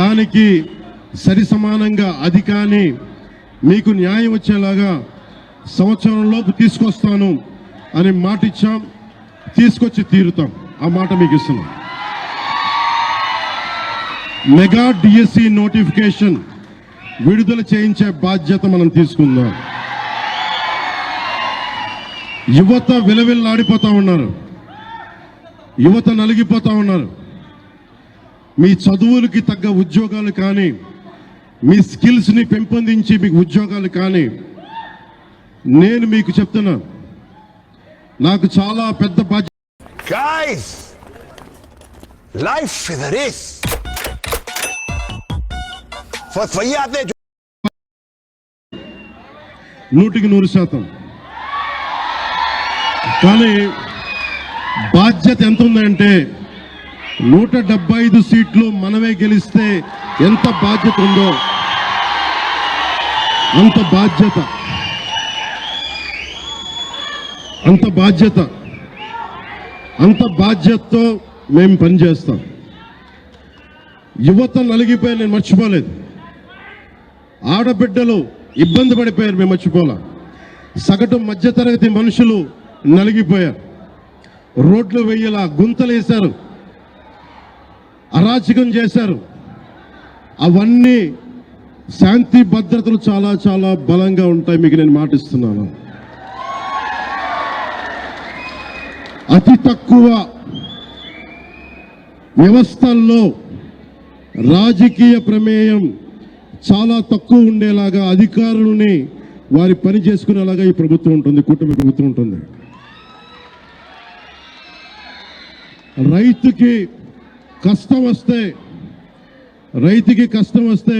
దానికి సరి సమానంగా అది కానీ మీకు న్యాయం వచ్చేలాగా సంవత్సరంలోపు తీసుకొస్తాను అని మాట ఇచ్చాం తీసుకొచ్చి తీరుతాం. ఆ మాట మీకు ఇస్తున్నాం. మెగా డిఎస్సి నోటిఫికేషన్ విడుదల చేయించే బాధ్యత మనం తీసుకుందాం. యువత విలవిల్లాడిపోతా ఉన్నారు. యువత నలిగిపోతా ఉన్నారు. మీ చదువులకి తగ్గ ఉద్యోగాలు కానీ మీ స్కిల్స్ని పెంపొందించి మీకు ఉద్యోగాలు కానీ నేను మీకు చెప్తున్నా నాకు చాలా పెద్ద బాధ్యత. నూటికి నూరు శాతం. కానీ బాధ్యత ఎంత ఉందంటే నూట డెబ్బై ఐదు సీట్లు మనమే గెలిస్తే ఎంత బాధ్యత ఉందో అంత బాధ్యత. అంత బాధ్యత. అంత బాధ్యతతో మేము పనిచేస్తాం. యువత నలిగిపోయి నేను మర్చిపోలేదు. ఆడబిడ్డలు ఇబ్బంది పడిపోయారు మేము మర్చిపోలా. సగటు మధ్యతరగతి మనుషులు నలిగిపోయారు. రోడ్లు వెయ్యలా గుంతలు వేశారు అరాచకం చేశారు. అవన్నీ శాంతి భద్రతలు చాలా చాలా బలంగా ఉంటాయి మీకు నేను మాటిస్తున్నాను. అతి తక్కువ వ్యవస్థల్లో రాజకీయ ప్రమేయం చాలా తక్కువ ఉండేలాగా అధికారులని వారి పని చేసుకునేలాగా ఈ ప్రభుత్వం ఉంటుంది కూటమి ప్రభుత్వం ఉంటుంది. రైతుకి కష్టం వస్తే రైతుకి కష్టం వస్తే